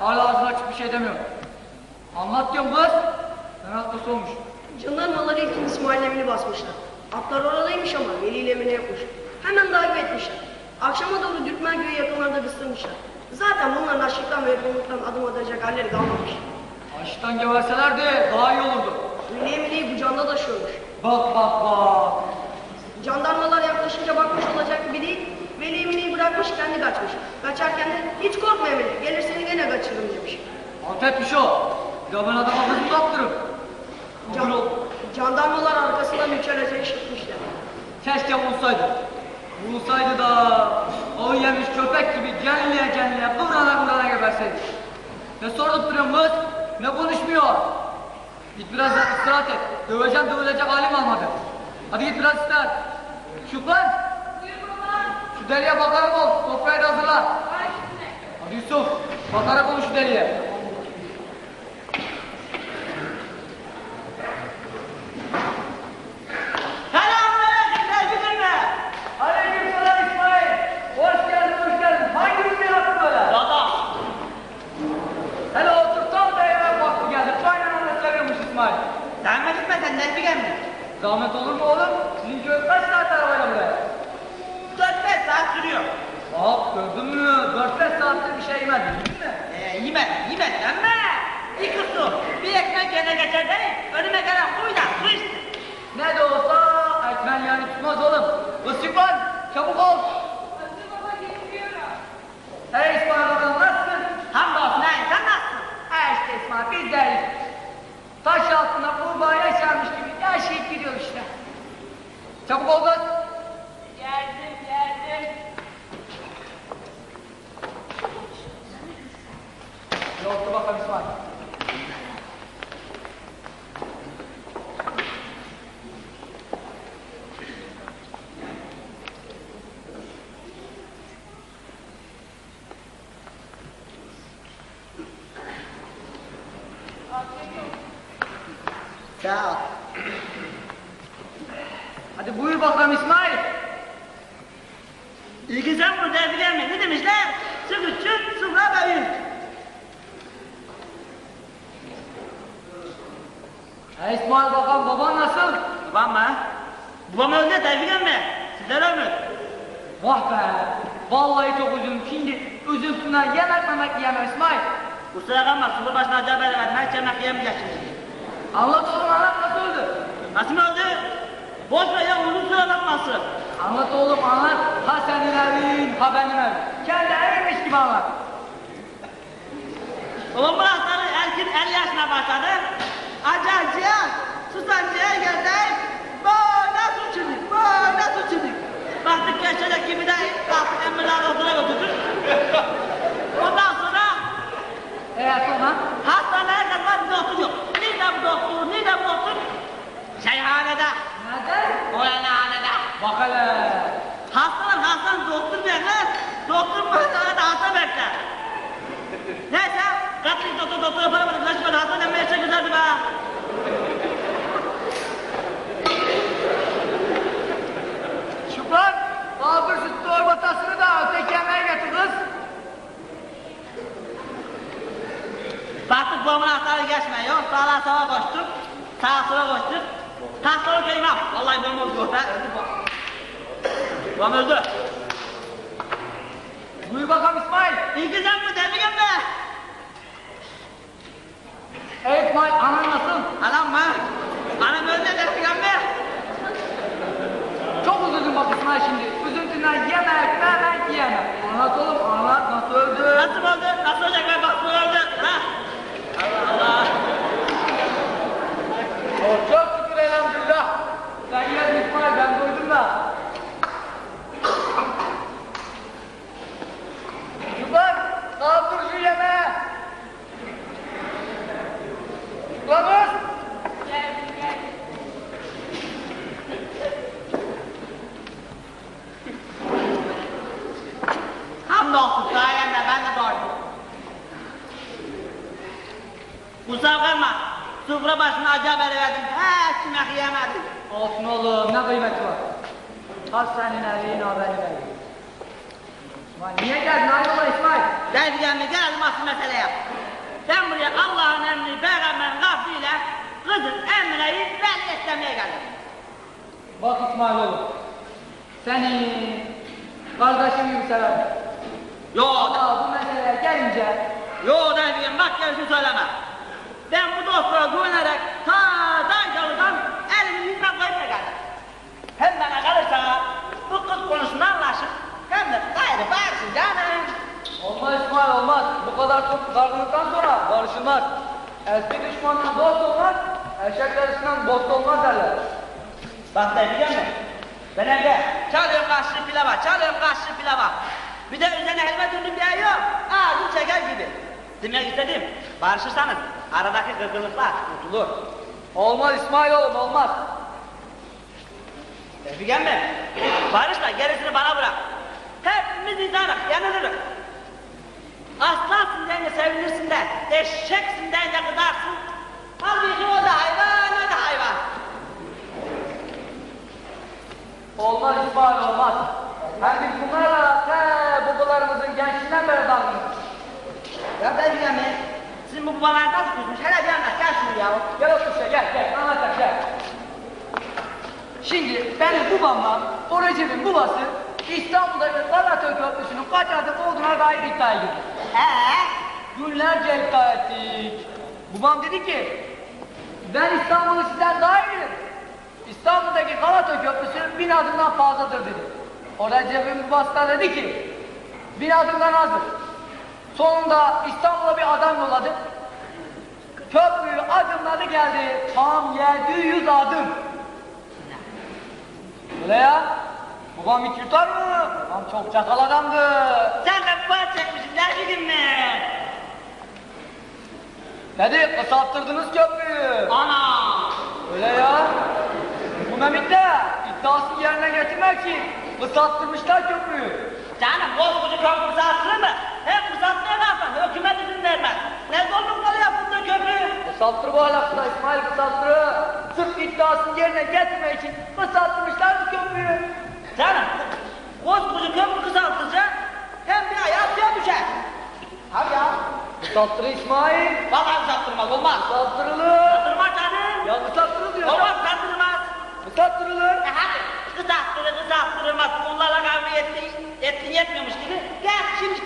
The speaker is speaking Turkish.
hala ağzını açıp bir şey demiyorum. Anlat diyorum kız. Ben hastası olmuş. Jandarmalar ilkin İsmail'in evini basmışlar. Atlar oradaymış ama Veli ile Emine yokmuş. Hemen takip etmişler. Akşama doğru Dürtmen köyü yakınlarında kıstırmışlar. Zaten bunların açlıktan ve yorgunluktan adım atacak halleri kalmamış. Açlıktan geberselerdi daha iyi olurdu. Veli Emine'yi kucağında taşıyormuş. Bak bak bak. Jandarmalar yaklaşınca bakmış olacak gibi değil. Veli Emine'yi bırakmış kendi kaçmış. Kaçarken de hiç korkma Emine gelir seni gene kaçırırım demiş. Alt etmiş o. Ya ben adama kızımı kaptırım. Can, jandarmalar arkasından üçerece işitmişler. Keşke bulsaydı. Bulsaydı da o yemiş köpek gibi genliğe genliğe kıvrana kıvrana geberseydi. Ne sorup duruyorsun kız? Ne konuşmuyor? Git biraz istirahat et. Döveceğim dövülecek halim almadı. Hadi git biraz istirahat. Şükran. Şu deliye bakarak ol. Sofrayı da hazırla. Hadi Yusuf. Bakarak ol şu deliye. Selamünaleyküm sevgilimle. Aleykümselam İsmail. Hoş geldin, hoş geldin. Hangi ürünü yaptın böyle? Dada. Hele otur tam da yemek vakti geldi. Kaynananı seviyormuş İsmail. Zahmet etmesen Nezbi mi? Zahmet olur mu oğlum? Sizin köy kaç saat arabayla buraya? 4-5 saat sürüyor. Bak gördün mü? 4-5 saatte bir şey yemedin değil mi? Ee, yemez, yemez ama iki su, bir ekmek yerine geçer değil, önüme gelen suyu da su içsin. Ne de olsa ekmen yani tutmaz oğlum. Isıklan çabuk ol. Hey İsmail bakalım nasılsın? Hamdolsun hey, sen nasılsın? Ha işte İsmail biz deyiz. Taş altında kurbağa yaşarmış gibi yaşayıp gidiyor işte. Çabuk ol kız. Geldim, geldim. Ya otur bakalım İsmail. Sağ ol. Hadi buyur bakalım İsmail. Sen bunu Nezbi gelme, ne demişler? Su küçük, sufra büyük. Hey İsmail bakalım baban nasıl? Babam mı? Babam öldü, Nezbi gelme. Sizler ölmüş. Vah be. Vallahi çok üzüldüm. Şimdi üzüntümden yemek memek yiyemem İsmail. Kusura kalma, sulu başına acaba verdim, hiç yemek yemeyeceksin. Anlat oğlum anlat nasıl öldü? Nasıl mı öldü? Boş ver ya, uzun süre anlatması. Anlat oğlum anlat. Ha senin evin ha benim evim. Kendi evinmiş gibi anlat. Bu hastalığı erkin 50 yaşına başladı. Acacıya, susancıya geldik. Böyle su çizik, böyle su çizik. Baktık geçecek gibi değil, kaç böyle hasta demeye çok güzeldi be. Al bir süt torbatasını da öteki yemeğe getir kız. Baktık babamın hastalığı geçmiyor, sağa sağa koştuk, sağa sola koştuk. Hastalık kelime, vallahi babam oldu orada, öldü babam. Babam öldü. Buyur bakalım İsmail. Güzel mi, demeyeyim mi? Ey İsmail anan nasıl? Anam mı? Anam öldü, demeyeyim mi? Çok üzüldüm bak İsmail şimdi. Üzüntüden yemek memek yiyemem. Anlat oğlum anlat nasıl öldü? Nasıl oldu, nasıl olacak ben bak bu öldü, ha? Allah Allah. Oh, çok şükür elhamdülillah. Sen geldin İsmail ben doydum da. Şükran kaldır şu yemeği. Şükran kız. Hamdolsun sayende ben de doydum. Kusura bakma, sofra başına acı verdim, hiç yemek yemedim. Olsun oğlum ne kıymeti var. Ha senin evin ha benim evim. Lan niye geldin hayrola İsmail? Dergemi gelelim asıl meseleye. Ben buraya Allah'ın emri, peygamberin gafliyle kızın Emre'yi ben istemeye geldim. Bak İsmail oğlum. Seni kardeşim gibi severim. Yo, Ama bu meseleye gelince yo dergim bak gerisi söyleme. Ben bu dostluğa güvenerek ta Dancalı'dan elimi yüzüne koyup da geldim. Hem bana kalırsa bu kız konusunda anlaşıp hem de gayrı bağırsın canım. Olmaz İsmail olmaz. Bu kadar çok dargınlıktan sonra barışılmaz. Eski düşmanla dost olmaz, eşek arasından dost olmaz derler. Bak ben biliyor musun? Ben evde çalıyorum kaşığı pilava, çalıyorum kaşığı pilava. Bir de üzerine helva döndüm bir ay yok. Ağzı çeker gibi. Demek istedim, barışırsanız aradaki kırgınlıklar kurtulur. Olmaz İsmail oğlum olmaz. Tevfiken mi? Barış da gerisini bana bırak. Hepimiz insanız, yanılırız. Aslansın deyince sevinirsin de, eşeksin deyince kızarsın. Halbuki o da hayvan, o da hayvan. Olmaz İsmail olmaz. Hem biz bunlarla beri dargınız. Ya mi? Sizin bu babalardan tutmuş, hele bir anlat, gel şunu ya. Gel otur şuraya gel gel anlatacak gel. Şimdi benim babamla o Recep'in babası İstanbul'daki Galata Köprüsü'nün kaç adım olduğuna dair iddiaya girdi. He? Günlerce iddia ettik. Babam dedi ki ben İstanbul'u sizden daha iyi bilirim. İstanbul'daki Galata Köprüsü bin adımdan fazladır dedi. O Recep'in babası da dedi ki bin adımdan azdır. Sonunda İstanbul'a bir adam yolladı. Köprüyü adımladı geldi. Tam 700 adım. Öyle ya. Babam hiç yutar mı? Babam çok çakal adamdı. Sen de bu çekmişsin, miydin mi? Dedi kısalttırdınız köprüyü. Ana! Öyle ya. Bu Mehmet de iddiasını yerine getirmek için kısalttırmışlar köprüyü. Canım koskoca köprü kısaltılır mı? Hem kısaltmaya kalksan hükümet izin vermez. Ne zorlukları yapıldı köprü? Kısalttır bu alakta İsmail kısalttırı. Sırf iddiasını yerine getirmek için kısalttırmışlar bu köprüyü. Canım koskoca köprü kısaltılsa hem bir ayağı suya düşer. Hadi ya. Kısalttırı İsmail. Vallahi kısaltılmaz olmaz. Kısalttırılır. Kısaltılmaz canım. Ya kısalttırılır diyor. Olmaz kısaltılmaz. Kısalttırılır. Hadi kısaltılır kısaltılmaz. Onlarla kavga ettin, ettin yetmiyormuş gibi. Gel şimdi